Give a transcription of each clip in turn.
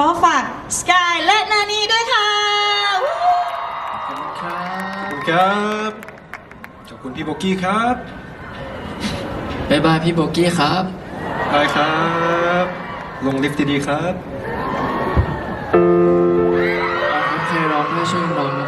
ขอฝากสกายและนานีด้วยค่ะขอบคุณครับขอบคุณครับ ขอบคุณพี่โบกี้ครับบ๊ายบายพี่โบกี้ครับ บายครับ ลงลิฟต์ดีๆครับใครร้องด้วยช่วยร้องนะ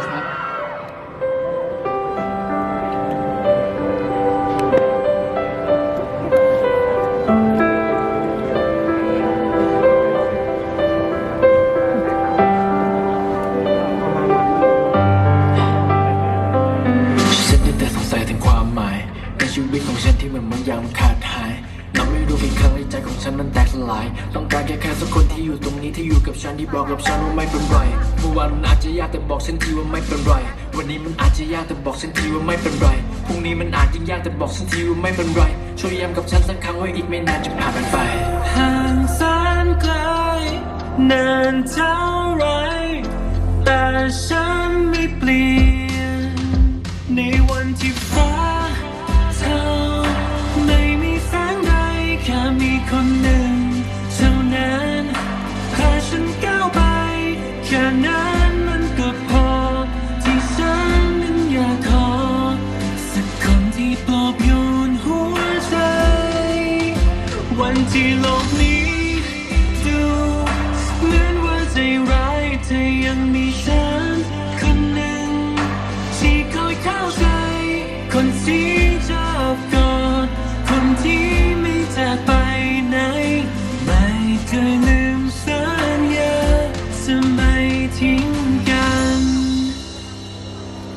ครับ เหมือนบางอย่างมันขาดหายนับไม่รู้กี่ครั้งในใจของฉันมันแตกสลาย ต้องการแค่แค่สักคนที่อยู่ตรงนี้ที่อยู่กับฉันที่บอกกับฉันว่าไม่เป็นไร เมื่อวานมันอาจจะยากแต่บอกฉันทีว่าไม่เป็นไร วันนี้มันอาจจะยากแต่บอกฉันทีว่าไม่เป็นไร พรุ่งนี้มันอาจยิ่งยากแต่บอกฉันทีว่าไม่เป็นไร ช่วยย้ำกับฉันสักครั้งว่าอีกไม่นานจะผ่านมันไปห่างแสนไกลนานเท่าไรแต่ฉันไม่เปลี่ยน ค่นั้นมันก็พอ ที่ฉันนั้นอยากขอ สักคนที่ปลอบโยนหัวใจ วันที่โลกนี้ดูเหมือนว่าใจร้ายเธอยังมีฉัน คนหนึ่งที่คอยเข้าใจ คนที่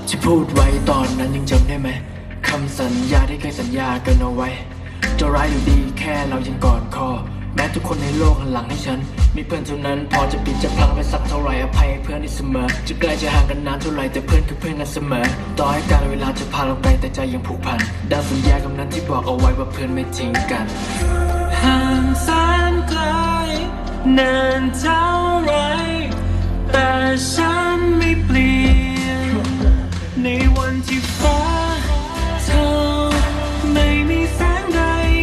ที่พูดไว้ตอนนั้นยังจำได้ไหมคำสัญญาที่เคยสัญญากันเอาไว้ จะร้ายหรือดีแค่เรายังกอดคอ แม้ทุกคนในโลกหันหลังให้ฉัน มีเพื่อนเท่านั้นพอจะปิดจะพลังไปสักเท่าไหร่อภัยเพื่อนได้เสมอ จะใกล้จะห่างกันนานเท่าไหร่แต่เพื่อนคือเพื่อนกันเสมอ ต่อให้การเวลาจะพาเราไปแต่ใจยังผูกพันดังสัญญาคำนั้นที่บอกเอาไว้ว่าเพื่อนไม่ทิ้งกันห่างแสนไกลนานเท่าไรแต่ฉันไม่เปลี่ยน ที่ฟ้าเธอไม่มีแสงใด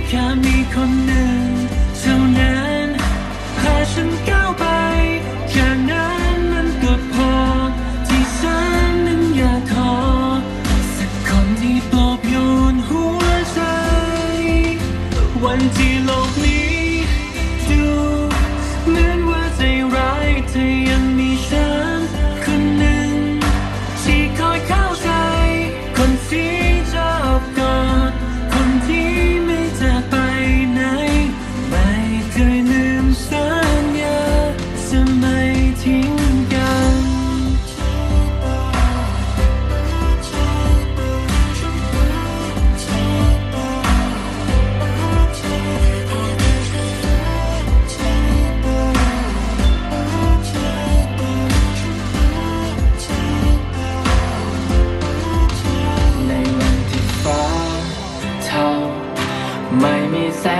แค่มีคนหนึ่งเท่านั้นพาฉันก้าวไปแค่นั้นมันก็พอ ที่ฉันนั้นอยากขอ สักคนที่ปลอบโยนหัวใจ วันที่โลกนี้ ดูเหมือนว่าใจร้ายเธอ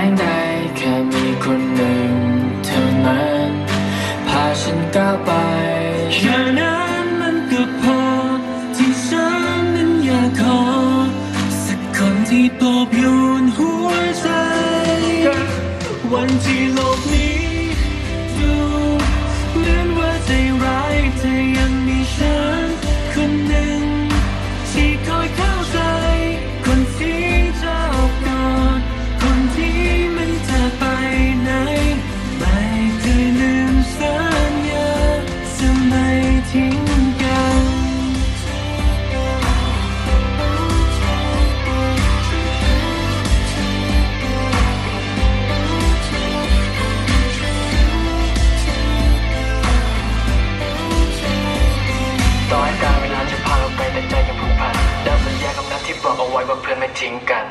มีแต่อ